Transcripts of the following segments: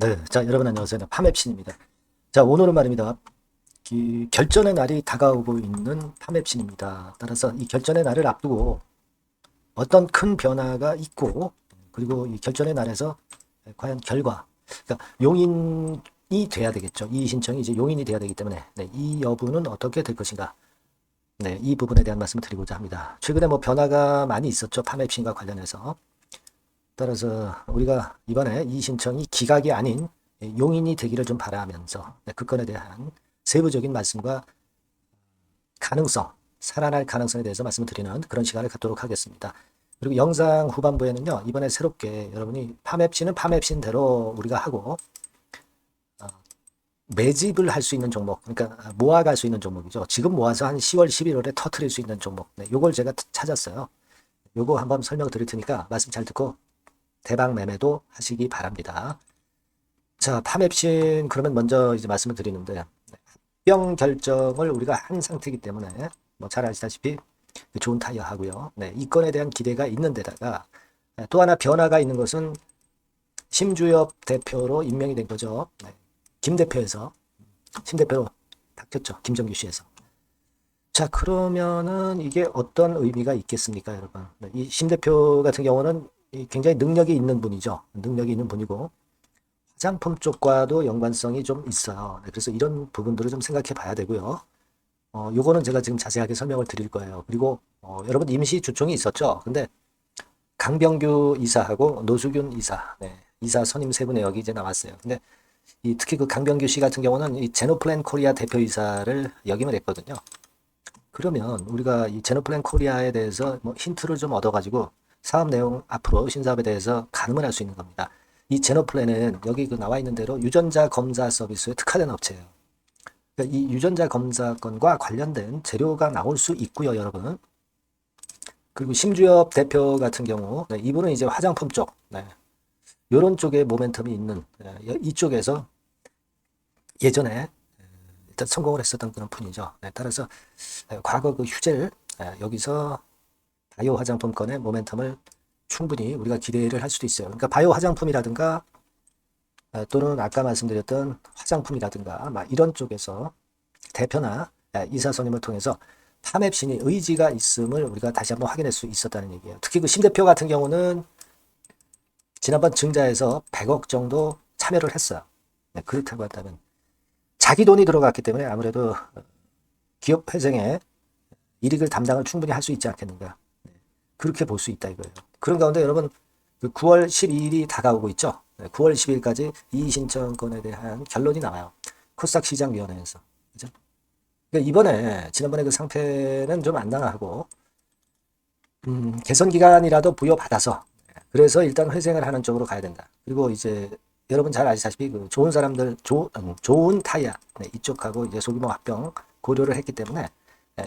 네, 자 여러분 안녕하세요. 파맵신입니다. 자 오늘은 말입니다. 이 결전의 날이 다가오고 있는 파맵신입니다. 따라서 이 결전의 날을 앞두고 어떤 큰 변화가 있고 그리고 이 결전의 날에서 과연 결과, 그러니까 용인이 돼야 되겠죠. 이 신청이 이제 용인이 돼야 되기 때문에 네, 이 여부는 어떻게 될 것인가? 네, 이 부분에 대한 말씀을 드리고자 합니다. 최근에 뭐 변화가 많이 있었죠. 파맵신과 관련해서. 따라서 우리가 이번에 이 신청이 기각이 아닌 용인이 되기를 좀 바라면서 네, 그 건에 대한 세부적인 말씀과 가능성, 살아날 가능성에 대해서 말씀을 드리는 그런 시간을 갖도록 하겠습니다. 그리고 영상 후반부에는요, 이번에 새롭게 여러분이 파맵신은 파맵신대로 우리가 하고, 어, 매집을 할 수 있는 종목, 그러니까 모아갈 수 있는 종목이죠. 지금 모아서 한 10월, 11월에 터트릴 수 있는 종목. 네, 요걸 제가 찾았어요. 요거 한번 설명 드릴 테니까 말씀 잘 듣고 대박 매매도 하시기 바랍니다. 자, 파맵신 그러면 먼저 이제 말씀을 드리는데 합병 결정을 우리가 한 상태이기 때문에 뭐 잘 아시다시피 좋은 타이어 하고요. 네, 이 건에 대한 기대가 있는 데다가 또 하나 변화가 있는 것은 심주엽 대표로 임명이 된 거죠. 네, 김 대표에서 심 대표로 바뀌었죠. 김정규 씨에서. 자, 그러면은 이게 어떤 의미가 있겠습니까, 여러분? 네, 이심 대표 같은 경우는 이 굉장히 능력이 있는 분이죠. 능력이 있는 분이고 화장품 쪽과도 연관성이 좀 있어요. 네, 그래서 이런 부분들을 좀 생각해 봐야 되고요. 어, 요거는 제가 지금 자세하게 설명을 드릴 거예요. 그리고 어, 여러분 임시 주총이 있었죠. 근데 강병규 이사하고 노수균 이사, 네, 이사 선임 세 분의 여기 이제 나왔어요. 근데 이 특히 그 강병규 씨 같은 경우는 이 제노플랜 코리아 대표이사를 역임을 했거든요. 그러면 우리가 이 제노플랜 코리아에 대해서 뭐 힌트를 좀 얻어가지고 사업 내용 앞으로 신사업에 대해서 가늠을 할 수 있는 겁니다. 이 제노플랜은 여기 그 나와 있는 대로 유전자 검사 서비스에 특화된 업체예요. 그러니까 이 유전자 검사 건과 관련된 재료가 나올 수 있고요, 여러분. 그리고 심주엽 대표 같은 경우, 네, 이분은 이제 화장품 쪽, 네, 이런 쪽에 모멘텀이 있는 네, 이쪽에서 예전에 네, 일단 성공을 했었던 그런 분이죠. 네, 따라서 네, 과거 그 휴젤 네, 여기서 바이오 화장품 건의 모멘텀을 충분히 우리가 기대를 할 수도 있어요. 그러니까 바이오 화장품이라든가 아, 또는 아까 말씀드렸던 화장품이라든가 막 이런 쪽에서 대표나 아, 이사 선임을 통해서 파맵신이 의지가 있음을 우리가 다시 한번 확인할 수 있었다는 얘기예요. 특히 그 심 대표 같은 경우는 지난번 증자에서 100억 정도 참여를 했어요. 네, 그렇다고 한다면 자기 돈이 들어갔기 때문에 아무래도 기업 회생에 이익을 담당을 충분히 할 수 있지 않겠는가. 네, 그렇게 볼 수 있다 이거예요. 그런 가운데 여러분 9월 12일이 다가오고 있죠. 9월 10일까지 이의 신청권에 대한 결론이 나와요. 코스닥 시장위원회에서. 그죠? 그러니까 이번에 지난번에 그 상태는 좀안 당하고 음, 개선 기간이라도 부여받아서 그래서 일단 회생을 하는 쪽으로 가야 된다. 그리고 이제 여러분 잘 아시다시피 그 좋은 사람들 조, 음, 좋은 타이어 네, 이쪽하고 이제 소규모 합병 고려를 했기 때문에 네,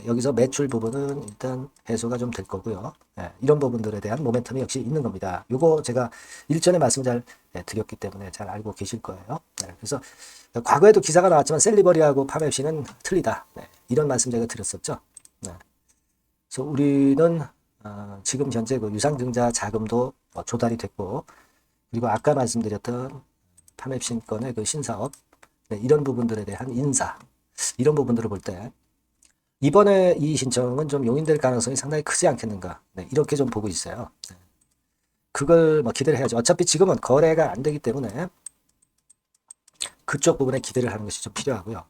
여기서 매출 부분은 일단 해소가 좀 될 거고요. 네, 이런 부분들에 대한 모멘텀이 역시 있는 겁니다. 요거 제가 일전에 말씀 잘 네, 드렸기 때문에 잘 알고 계실 거예요. 네, 그래서 과거에도 기사가 나왔지만 셀리버리하고 파맵시는 틀리다. 네, 이런 말씀 제가 드렸었죠. 네. 그래서 우리는 어, 지금 현재 그 유상증자 자금도 어, 조달이 됐고 그리고 아까 말씀드렸던 파맵신 건의 그 신사업 네, 이런 부분들에 대한 인사 이런 부분들을 볼때 이번에 이 신청은 좀 용인될 가능성이 상당히 크지 않겠는가. 네, 이렇게 좀 보고 있어요. 네. 그걸 뭐 기대를 해야죠. 어차피 지금은 거래가 안 되기 때문에 그쪽 부분에 기대를 하는 것이 좀 필요하고요.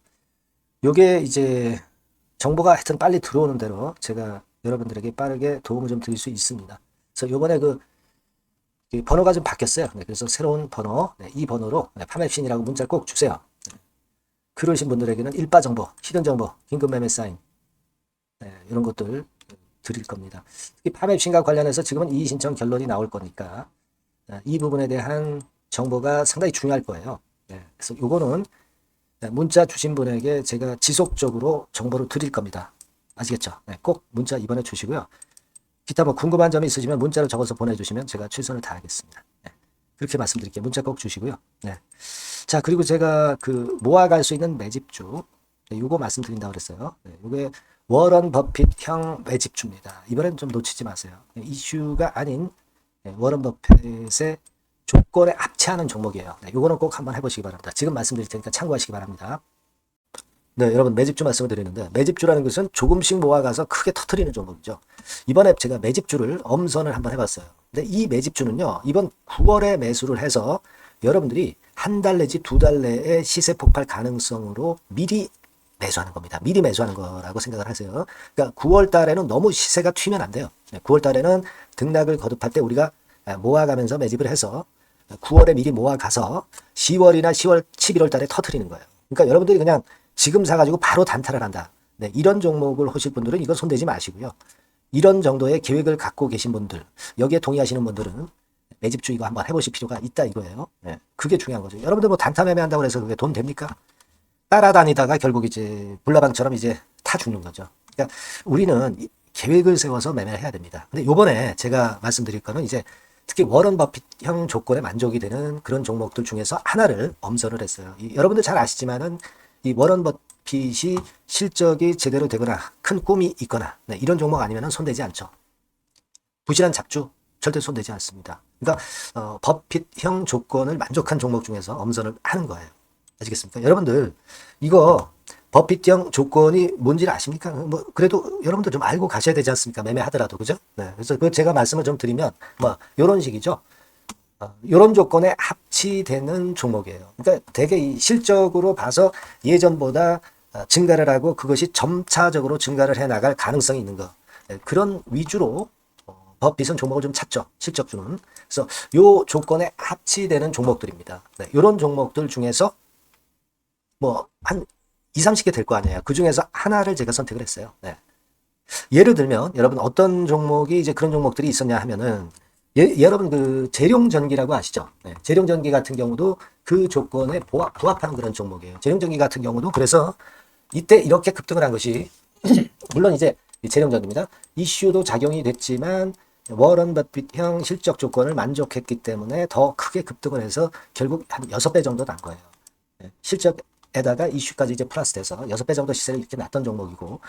요게 이제 정보가 하여튼 빨리 들어오는 대로 제가 여러분들에게 빠르게 도움을 좀 드릴 수 있습니다. 그래서 요번에 그, 그 번호가 좀 바뀌었어요. 네, 그래서 새로운 번호, 네, 이 번호로 네, 파맵신이라고 문자 꼭 주세요. 네. 그러신 분들에게는 일바 정보, 히든 정보, 긴급 매매 사인, 네, 이런 것들 드릴 겁니다. 이 파맵신과 관련해서 지금은 이의 신청 결론이 나올 거니까 네, 이 부분에 대한 정보가 상당히 중요할 거예요. 네, 그래서 요거는 문자 주신 분에게 제가 지속적으로 정보를 드릴 겁니다. 아시겠죠? 네, 꼭 문자 이번에 주시고요. 기타 뭐 궁금한 점이 있으시면 문자로 적어서 보내주시면 제가 최선을 다하겠습니다. 네, 그렇게 말씀드릴게요. 문자 꼭 주시고요. 네. 자 그리고 제가 그 모아갈 수 있는 매집주 네, 요거 말씀드린다고 그랬어요. 네, 요게 워런 버핏형 매집주입니다. 이번엔 좀 놓치지 마세요. 이슈가 아닌 워런 버핏의 조건에 합치하는 종목이에요. 네, 요거는 꼭 한번 해보시기 바랍니다. 지금 말씀드릴 테니까 참고하시기 바랍니다. 네, 여러분 매집주 말씀을 드리는데 매집주라는 것은 조금씩 모아가서 크게 터트리는 종목이죠. 이번에 제가 매집주를 엄선을 한번 해봤어요. 근데 이 매집주는요, 이번 9월에 매수를 해서 여러분들이 한 달 내지 두 달 내에 시세 폭발 가능성으로 미리 매수하는 겁니다. 미리 매수하는 거라고 생각을 하세요. 그러니까 9월 달에는 너무 시세가 튀면 안 돼요. 9월 달에는 등락을 거듭할 때 우리가 모아가면서 매집을 해서 9월에 미리 모아가서 10월이나 10월, 11월 달에 터트리는 거예요. 그러니까 여러분들이 그냥 지금 사가지고 바로 단타를 한다. 네, 이런 종목을 하실 분들은 이건 손대지 마시고요. 이런 정도의 계획을 갖고 계신 분들, 여기에 동의하시는 분들은 매집주 이거 한번 해보실 필요가 있다 이거예요. 네, 그게 중요한 거죠. 여러분들 뭐 단타 매매한다고 해서 그게 돈 됩니까? 따라다니다가 결국 이제 불나방처럼 이제 타 죽는 거죠. 그러니까 우리는 이 계획을 세워서 매매를 해야 됩니다. 근데 요번에 제가 말씀드릴 거는 이제 특히 워런 버핏형 조건에 만족이 되는 그런 종목들 중에서 하나를 엄선을 했어요. 이 여러분들 잘 아시지만은 이 워런 버핏이 실적이 제대로 되거나 큰 꿈이 있거나 네, 이런 종목 아니면 손대지 않죠. 부실한 잡주 절대 손대지 않습니다. 그러니까 어, 버핏형 조건을 만족한 종목 중에서 엄선을 하는 거예요. 아시겠습니까? 여러분들 이거 버핏형 조건이 뭔지를 아십니까? 뭐 그래도 여러분들 좀 알고 가셔야 되지 않습니까? 매매하더라도 그죠? 네. 그래서 그 제가 말씀을 좀 드리면 뭐 이런 식이죠. 어, 이런 조건에 합치되는 종목이에요. 그러니까 되게 이 실적으로 봐서 예전보다 어, 증가를 하고 그것이 점차적으로 증가를 해 나갈 가능성이 있는 거. 네, 그런 위주로 어, 버핏은 종목을 좀 찾죠. 실적 주는. 그래서 요 조건에 합치되는 종목들입니다. 네, 이런 종목들 중에서 뭐한 2, 30개 될 거 아니에요. 그 중에서 하나를 제가 선택을 했어요. 네. 예를 들면 여러분 어떤 종목이 이제 그런 종목들이 있었냐 하면은 예, 여러분 그 재룡전기라고 아시죠? 네. 재룡전기 같은 경우도 그 조건에 부합, 부합하는 그런 종목이에요. 재룡전기 같은 경우도 그래서 이때 이렇게 급등을 한 것이 물론 이제 이 재룡전기입니다. 이슈도 작용이 됐지만 워런 버핏형 실적 조건을 만족했기 때문에 더 크게 급등을 해서 결국 한 6배 정도 난 거예요. 네. 실적 에다가 이슈까지 이제 플러스 돼서 6배 정도 시세를 이렇게 났던 종목이고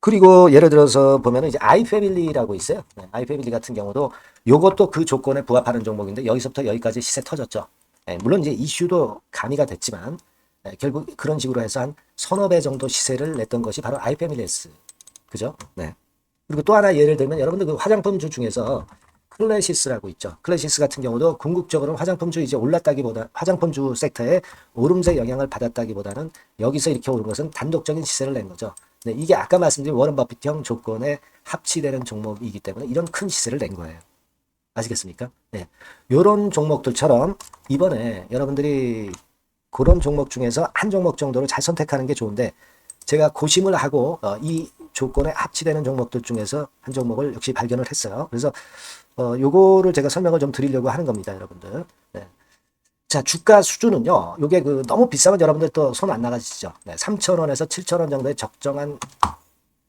그리고 예를 들어서 보면은 이제 아이패밀리라고 있어요. 네, 아이패밀리 같은 경우도 요것도 그 조건에 부합하는 종목인데 여기서부터 여기까지 시세 터졌죠. 네, 물론 이제 이슈도 가미가 됐지만 네, 결국 그런 식으로 해서 한 서너 배 정도 시세를 냈던 것이 바로 아이패밀리스. 그죠? 네. 그리고 또 하나 예를 들면 여러분들 그 화장품 주 중에서 클래시스라고 있죠. 클래시스 같은 경우도 궁극적으로 화장품주 이제 올랐다기보다 화장품주 섹터에 오름세 영향을 받았다기보다는 여기서 이렇게 오른 것은 단독적인 시세를 낸 거죠. 네, 이게 아까 말씀드린 워런 버핏형 조건에 합치되는 종목이기 때문에 이런 큰 시세를 낸 거예요. 아시겠습니까? 네. 요런 종목들처럼 이번에 여러분들이 그런 종목 중에서 한 종목 정도를 잘 선택하는 게 좋은데 제가 고심을 하고 어, 이 조건에 합치되는 종목들 중에서 한 종목을 역시 발견을 했어요. 그래서 어, 요거를 제가 설명을 좀 드리려고 하는 겁니다, 여러분들. 네. 자, 주가 수준은요, 요게 그 너무 비싸면 여러분들 또 손 안 나가시죠. 네, 3,000원에서 7,000원 정도의 적정한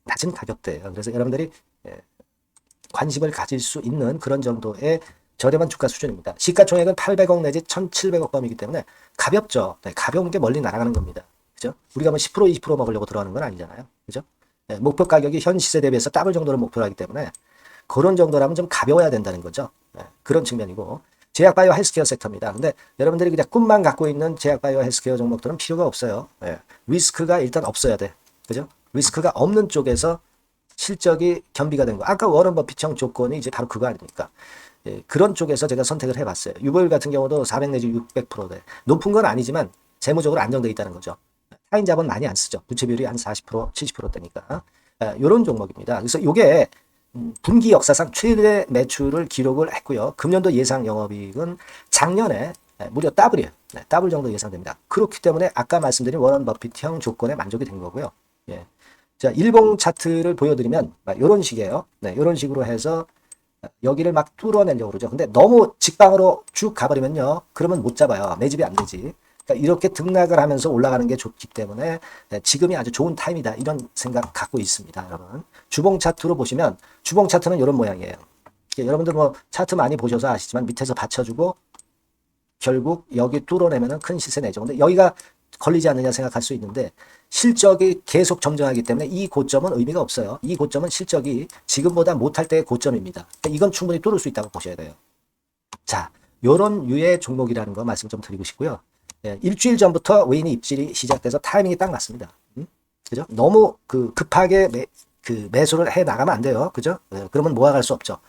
낮은 가격대예요. 그래서 여러분들이 예, 관심을 가질 수 있는 그런 정도의 저렴한 주가 수준입니다. 시가총액은 800억 내지 1,700억 범이기 때문에 가볍죠. 네, 가벼운 게 멀리 날아가는 겁니다. 그죠? 우리가 뭐 10% 20% 먹으려고 들어가는 건 아니잖아요. 그죠? 네, 목표 가격이 현 시세 대비해서 더블 정도를 목표로 하기 때문에 그런 정도라면 좀 가벼워야 된다는 거죠. 네, 그런 측면이고 제약바이오 헬스케어 섹터입니다. 근데 여러분들이 그냥 꿈만 갖고 있는 제약바이오 헬스케어 종목들은 필요가 없어요. 네, 리스크가 일단 없어야 돼. 그죠? 리스크가 없는 쪽에서 실적이 겸비가 된 거. 아까 워런 버핏형 조건이 이제 바로 그거 아닙니까? 예, 그런 쪽에서 제가 선택을 해봤어요. 유보율 같은 경우도 400 내지 600%대. 높은 건 아니지만 재무적으로 안정되어 있다는 거죠. 타인 자본 많이 안 쓰죠. 부채 비율이 한 40%, 70%대니까. 이런 종목입니다. 그래서 이게 음, 분기 역사상 최대 매출을 기록을 했고요. 금년도 예상 영업이익은 작년에 네, 무려 더블이에요. 네, 더블 정도 예상됩니다. 그렇기 때문에 아까 말씀드린 워런 버핏형 조건에 만족이 된 거고요. 예. 자, 일봉 차트를 보여드리면 이런 식이에요. 네, 이런 식으로 해서 여기를 막 뚫어내려고 그러죠. 근데 너무 직방으로 쭉 가버리면요. 그러면 못 잡아요. 매집이 안 되지. 그러니까 이렇게 등락을 하면서 올라가는 게 좋기 때문에 네, 지금이 아주 좋은 타임이다. 이런 생각 갖고 있습니다. 여러분. 주봉 차트로 보시면 주봉 차트는 이런 모양이에요. 여러분들 뭐 차트 많이 보셔서 아시지만 밑에서 받쳐주고 결국 여기 뚫어내면 큰 시세 내죠. 근데 여기가 걸리지 않느냐 생각할 수 있는데 실적이 계속 점정하기 때문에 이 고점은 의미가 없어요. 이 고점은 실적이 지금보다 못할 때의 고점입니다. 그러니까 이건 충분히 뚫을 수 있다고 보셔야 돼요. 자, 요런 유의 종목이라는 거 말씀 좀 드리고 싶고요. 예, 일주일 전부터 외인의 입질이 시작돼서 타이밍이 딱 맞습니다. 음? 그죠? 너무 그 급하게 매, 그 매수를 해 나가면 안 돼요. 그죠? 예, 그러면 모아갈 수 없죠.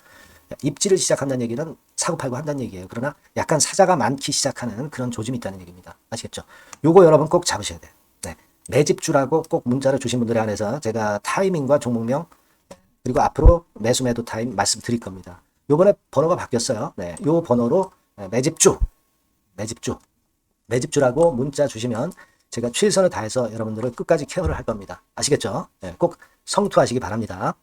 입질을 시작한다는 얘기는 사고 팔고 한다는 얘기예요. 그러나 약간 사자가 많기 시작하는 그런 조짐이 있다는 얘기입니다. 아시겠죠? 요거 여러분 꼭 잡으셔야 돼요. 네. 매집주라고 꼭 문자를 주신 분들에 한해서 제가 타이밍과 종목명 그리고 앞으로 매수 매도 타임 말씀드릴 겁니다. 요번에 번호가 바뀌었어요. 네. 요 번호로 매집주 매집주 매집주라고 문자 주시면 제가 최선을 다해서 여러분들을 끝까지 케어를 할 겁니다. 아시겠죠? 네, 꼭 성투하시기 바랍니다.